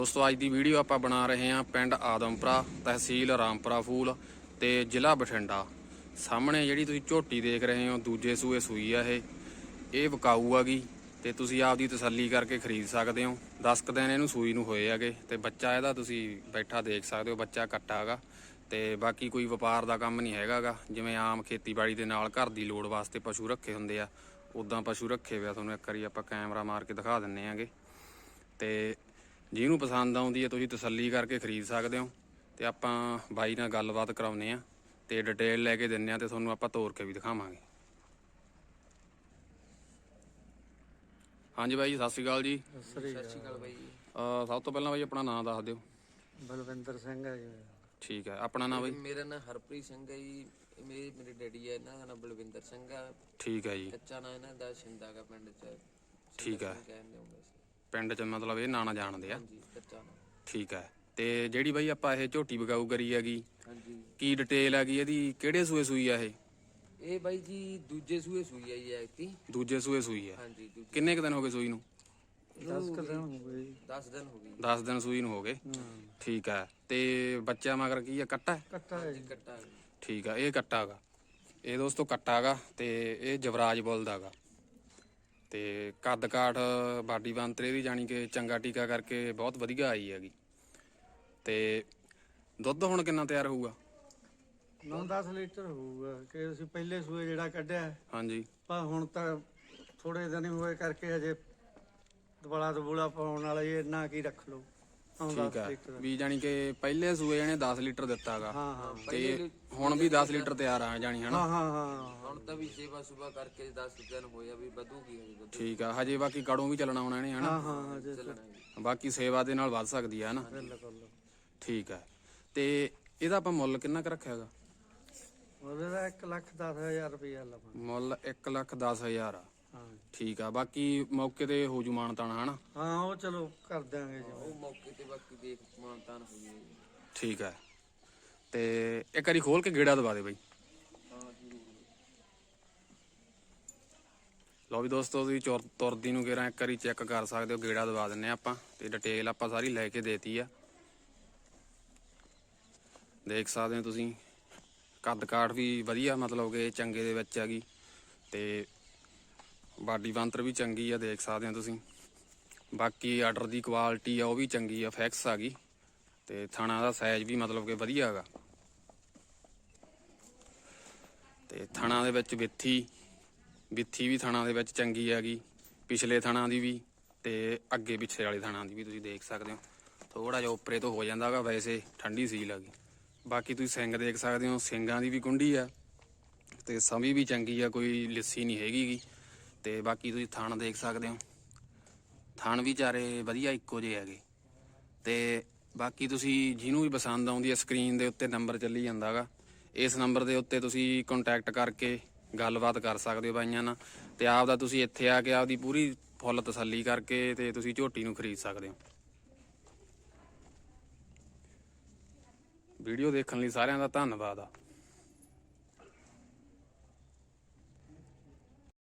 ਦੋਸਤੋ, ਅੱਜ ਦੀ ਵੀਡੀਓ ਆਪਾਂ ਬਣਾ ਰਹੇ ਹਾਂ ਪਿੰਡ ਆਦਮਪੁਰਾ ਤਹਿਸੀਲ ਰਾਮਪੁਰਾ ਫੂਲ ਤੇ ਜ਼ਿਲ੍ਹਾ ਬਠਿੰਡਾ। ਸਾਹਮਣੇ ਜਿਹੜੀ ਤੁਸੀਂ ਝੋਟੀ ਦੇਖ ਰਹੇ ਹੋ, ਦੂਜੇ ਸੂਏ ਸੂਈ ਆ ਇਹ। ਇਹ ਵਿਕਾਊ ਆਗੀ ਤੇ ਤੁਸੀਂ ਆਪਦੀ ਤਸੱਲੀ ਕਰਕੇ ਖਰੀਦ ਸਕਦੇ ਹੋ। 10 ਕੁ ਦਿਨ ਇਹਨੂੰ ਸੂਈ ਨੂੰ ਹੋਏ ਹੈਗੇ ਤੇ ਬੱਚਾ ਇਹਦਾ ਤੁਸੀਂ ਬੈਠਾ ਦੇਖ ਸਕਦੇ ਹੋ, ਬੱਚਾ ਕੱਟਾ ਹੈਗਾ। ਤੇ ਬਾਕੀ ਕੋਈ ਵਪਾਰ ਦਾ ਕੰਮ ਨਹੀਂ ਹੈਗਾਗਾ ਜਿਵੇਂ ਆਮ ਖੇਤੀਬਾੜੀ ਦੇ ਨਾਲ ਘਰ ਦੀ ਲੋੜ ਵਾਸਤੇ ਪਸ਼ੂ ਰੱਖੇ ਹੁੰਦੇ ਆ ਉਦਾਂ ਪਸ਼ੂ ਰੱਖੇ ਹੋਏ ਆ। ਤੁਹਾਨੂੰ ਇੱਕ ਵਾਰੀ ਆਪਾਂ ਕੈਮਰਾ ਮਾਰ ਕੇ ਦਿਖਾ ਦਿੰਨੇ ਆਂਗੇ ਤੇ ਜਿਹਨੂੰ ਪਸੰਦ ਆਉਂਦੀ ਹੈ ਤੁਸੀਂ ਤਸੱਲੀ ਕਰਕੇ ਖਰੀਦ ਸਕਦੇ ਹੋ ਤੇ ਆਪਾਂ ਬਾਈ ਨਾਲ ਗੱਲਬਾਤ ਕਰਾਉਨੇ ਆ ਤੇ ਡਿਟੇਲ ਲੈ ਕੇ ਦਿੰਨੇ ਆ ਤੇ ਤੁਹਾਨੂੰ ਆਪਾਂ ਤੋਰ ਕੇ ਵੀ ਦਿਖਾਵਾਂਗੇ। ਹਾਂਜੀ ਬਾਈ ਸਤਿ ਸ਼੍ਰੀ ਅਕਾਲ ਜੀ। ਸਤਿ ਸ਼੍ਰੀ ਅਕਾਲ। ਬਾਈ ਸਭ ਤੋਂ ਪਹਿਲਾਂ ਬਾਈ ਆਪਣਾ ਨਾਮ ਦੱਸ ਦਿਓ। ਬਲਵਿੰਦਰ ਸਿੰਘ ਹੈ ਜੀ। ਠੀਕ ਹੈ ਆਪਣਾ ਨਾਮ ਬਾਈ। ਮੇਰਾ ਨਾਮ ਹਰਪ੍ਰੀਤ ਸਿੰਘ ਹੈ ਜੀ। ਮੇਰੇ ਮੇਰੇ ਡੈਡੀ ਹੈ ਇਹਨਾਂ ਦਾ ਨਾਮ ਬਲਵਿੰਦਰ ਸਿੰਘ ਆ। ਠੀਕ ਹੈ ਜੀ। ਕੱਚਾ ਨਾਂ ਇਹਨਾਂ ਦਾ ਸ਼ਿੰਦਾ ਗਾ ਪਿੰਡ ਚ। ਠੀਕ ਹੈ। ਕਹਿੰਦੇ ਹੁੰਦੇ ਸੀ ਪਿੰਡ 'ਚ ਮਤਲਬ ਇਹ ਨਾਣਾ ਜਾਣਦੇ ਆ। ਹਾਂਜੀ ਕੱਚਾ ਨਾਂ ਠੀਕ ਹੈ। ਤੇ ਜਿਹੜੀ ਬਾਈ ਆਪਾਂ ਇਹ ਝੋਟੀ ਵਿਕਾਊ ਕਰੀ ਹੈਗੀ ਹਾਂਜੀ। ਕੀ ਡਿਟੇਲ ਹੈਗੀ ਇਹਦੀ? ਕਿਹੜੇ ਸੂਏ ਸੂਈ ਆ ਇਹ? ਇਹ ਬਾਈ ਜੀ ਦੂਜੇ ਸੂਏ ਸੂਈ ਹੈ ਜੀ ਐਕਤੀ ਦੂਜੇ ਸੂਏ ਸੂਈ ਆ। ਹਾਂਜੀ ਦੂਜੇ ਕਿੰਨੇ ਕੁ ਦਿਨ ਹੋ ਗਏ ਸੂਈ ਨੂੰ? 10 ਦਿਨ ਹੋ ਗਏ ਜੀ। 10 ਦਿਨ ਹੋ ਗਏ। 10 ਦਿਨ ਸੂਈ ਨੂੰ ਹੋ ਗਏ। ਠੀਕ ਹੈ। ਤੇ ਬੱਚਾ ਮਗਰ ਕੀ ਆ ਕੱਟਾ ਹੈ? ਕੱਟਾ ਹੈ ਜੀ। ਕੱਟਾ ਠੀਕ ਆ ਇਹ ਕੱਟਾ ਹੈਗਾ। ਇਹ ਦੋਸਤੋ ਕੱਟਾ ਹੈਗਾ ਤੇ ਇਹ ਜਵਰਾਜ ਬੁੱਲ ਦਾ ਹੈਗਾ। ਤੇ ਕੱਦ ਕਾਠ ਬਾਡੀ ਬੰਤਰੇ ਦੀ ਜਾਣੀ ਕਿ ਚੰਗਾ ਟੀਕਾ ਕਰਕੇ ਬਹੁਤ ਵਧੀਆ ਆਈ ਹੈਗੀ। ਤੇ ਦੁੱਧ ਹੁਣ ਕਿੰਨਾ ਤਿਆਰ ਹੋਊਗਾ? 9-10 ਲੀਟਰ ਹੋਊਗਾ ਕਿ ਅਸੀਂ ਪਹਿਲੇ ਸੂਏ ਜਿਹੜਾ ਕੱਢਿਆ। ਹਾਂਜੀ। ਪਰ ਹੁਣ ਤਾਂ ਥੋੜੇ ਦਿਨ ਹੋਏ ਕਰਕੇ ਹਜੇ ਦਵਾਲਾ ਦਬੂਲਾ ਪਾਉਣ ਵਾਲਾ ਇਹ ਇੰਨਾ ਕੀ ਰੱਖ ਲਓ। ਠੀਕ 9-10 ਆ ਵੀ ਜਾਣੀ ਕਿ ਪਹਿਲੇ ਸੂਏ ਇਹਨੇ 10 ਲੀਟਰ ਦਿੱਤਾ ਹੈਗਾ ਹਾਂ ਹਾਂ। ਤੇ ਹੁਣ ਵੀ 10 ਲੀਟਰ ਤਿਆਰ ਆ ਜਾਣੀ ਹਨਾ? ਹਾਂ ਹਾਂ ਹਾਂ। ਹੁਣ ਤਾਂ ਵੀ ਸੇਵਾ ਸੁਬਾ ਕਰਕੇ 10 ਦਿਨ ਹੋਇਆ ਵੀ ਵਧੂਗੀ ਹਜੇ ਵਧੂ ਠੀਕ ਆ ਹਜੇ ਬਾਕੀ ਕੜੋਂ ਵੀ ਚੱਲਣਾ ਹੋਣਾ ਇਹਨੇ ਹਨਾ? ਹਾਂ ਹਾਂ ਹਜੇ ਚੱਲਣਾ ਜੀ। ਬਾਕੀ ਸੇਵਾ ਦੇ ਨਾਲ ਵੱਧ ਸਕਦੀ ਆ ਹਨਾ? ਬਿਲਕੁਲ। ਠੀਕ ਹੈ ਤੇ ਇਹਦਾ ਆਪਾਂ ਮੁੱਲ ਕਿੰਨਾ ਕੁ ਰੱਖਿਆ ਹੈਗਾ? ਉਹਦੇ ਦਾ 1 ਲੱਖ 10000 ਰੁਪਇਆ ਲਵਾਂ ਮੁੱਲ 1 ਲੱਖ 10 ਹਜ਼ਾਰ ਆ। ਹਾਂ ਠੀਕ ਆ ਬਾਕੀ ਮੌਕੇ ਤੇ ਹੋ ਜੂ ਮਾਨਤਾਣਾ ਹਨਾ? ਹਾਂ ਉਹ ਚਲੋ ਕਰ ਦਿਆਂਗੇ ਜੀ। ਉਹ ਮੌਕੇ ਤੇ ਬਾਕੀ ਦੇਖ ਮਾਨਤਾਨ ਹੈ ਜੀ। ਠੀਕ ਹੈ ਤੇ ਇੱਕ ਵਾਰੀ ਖੋਲ ਕੇ ਗੇੜਾ ਦਵਾ ਦੇ ਬਾਈ। ਲਓ ਵੀ ਦੋਸਤੋ, ਤੁਸੀਂ ਚੁਰ ਤੁਰਦੀ ਨੂੰ ਗੇਰਾ ਇੱਕ ਵਾਰੀ ਚੈੱਕ ਕਰ ਸਕਦੇ ਹੋ, ਗੇੜਾ ਦਵਾ ਦਿੰਨੇ ਆ ਆਪਾਂ। ਤੇ ਡਿਟੇਲ ਆਪਾਂ ਸਾਰੀ ਲੈ ਕੇ ਦੇਤੀ ਆ। ਦੇਖ ਸਕਦੇ ਹੋ ਤੁਸੀਂ, ਕੱਦ ਕਾਠ ਵੀ ਵਧੀਆ ਮਤਲਬ ਕਿ ਚੰਗੇ ਦੇ ਵਿੱਚ ਹੈਗੀ। ਤੇ ਬਾਡੀ ਬੰਤਰ ਵੀ ਚੰਗੀ ਆ, ਦੇਖ ਸਕਦੇ ਹੋ ਤੁਸੀਂ। ਬਾਕੀ ਆਰਡਰ ਦੀ ਕੁਆਲਿਟੀ ਆ, ਉਹ ਵੀ ਚੰਗੀ ਆ ਫੈਕਸ ਆ ਗਈ। ਤੇ ਥਾਣਾ ਦਾ ਸਾਈਜ਼ ਵੀ ਮਤਲਬ ਕਿ ਵਧੀਆ ਹੈਗਾ। ਤੇ ਥਾਣਾ ਦੇ ਵਿੱਚ ਵਿੱਥੀ ਵਿੱਥੀ ਵੀ ਥਾਣਾ ਦੇ ਵਿੱਚ ਚੰਗੀ ਹੈਗੀ, ਪਿਛਲੇ ਥਾਣਾ ਦੀ ਵੀ ਤੇ ਅੱਗੇ ਪਿੱਛੇ ਵਾਲੇ ਥਾਣਾ ਦੀ ਵੀ ਤੁਸੀਂ ਦੇਖ ਸਕਦੇ ਹੋ। ਥੋੜਾ ਜਿਹਾ ਉੱਪਰੇ ਤੋਂ ਹੋ ਜਾਂਦਾਗਾ ਵੈਸੇ ਠੰਡੀ ਸੀਲ ਹੈਗੀ। ਬਾਕੀ ਤੁਸੀਂ ਸਿੰਗ ਦੇਖ ਸਕਦੇ ਹੋ ਸਿੰਗਾਂ ਦੀ ਵੀ ਕੁੰਡੀ ਆ ਤੇ ਸਮੀ ਵੀ ਚੰਗੀ ਆ, ਕੋਈ ਲਿੱਸੀ ਨਹੀਂ ਹੈਗੀਗੀ ਤੇ ਬਾਕੀ ਤੁਸੀਂ ਥਣ ਦੇਖ ਸਕਦੇ ਹੋ। ਥਣ ਵੀ ਚਾਰੇ ਵਧੀਆ ਇੱਕੋ ਜਿਹੇ ਹੈਗੇ। ਤੇ ਬਾਕੀ ਤੁਸੀਂ ਜਿਹਨੂੰ ਵੀ ਪਸੰਦ ਆਉਂਦੀ ਹੈ ਸਕਰੀਨ ਦੇ ਉੱਤੇ ਨੰਬਰ ਚੱਲੀ ਜਾਂਦਾਗਾ ਇਸ ਨੰਬਰ ਦੇ ਉੱਤੇ ਤੁਸੀਂ ਕੰਟੈਕਟ ਕਰਕੇ ਗੱਲਬਾਤ ਕਰ ਸਕਦੇ ਹੋ ਬਾਈਆਂ ਨਾਲ ਤੇ ਆਪ ਦਾ ਤੁਸੀਂ ਇੱਥੇ ਆ ਕੇ ਆਪਦੀ ਪੂਰੀ ਫੁੱਲ ਤਸੱਲੀ ਕਰਕੇ ਤੇ ਤੁਸੀਂ ਝੋਟੀ ਨੂੰ ਖਰੀਦ ਸਕਦੇ ਹੋ। ਵੀਡੀਓ ਦੇਖਣ ਲਈ ਸਾਰਿਆਂ ਦਾ ਧੰਨਵਾਦ ਆ।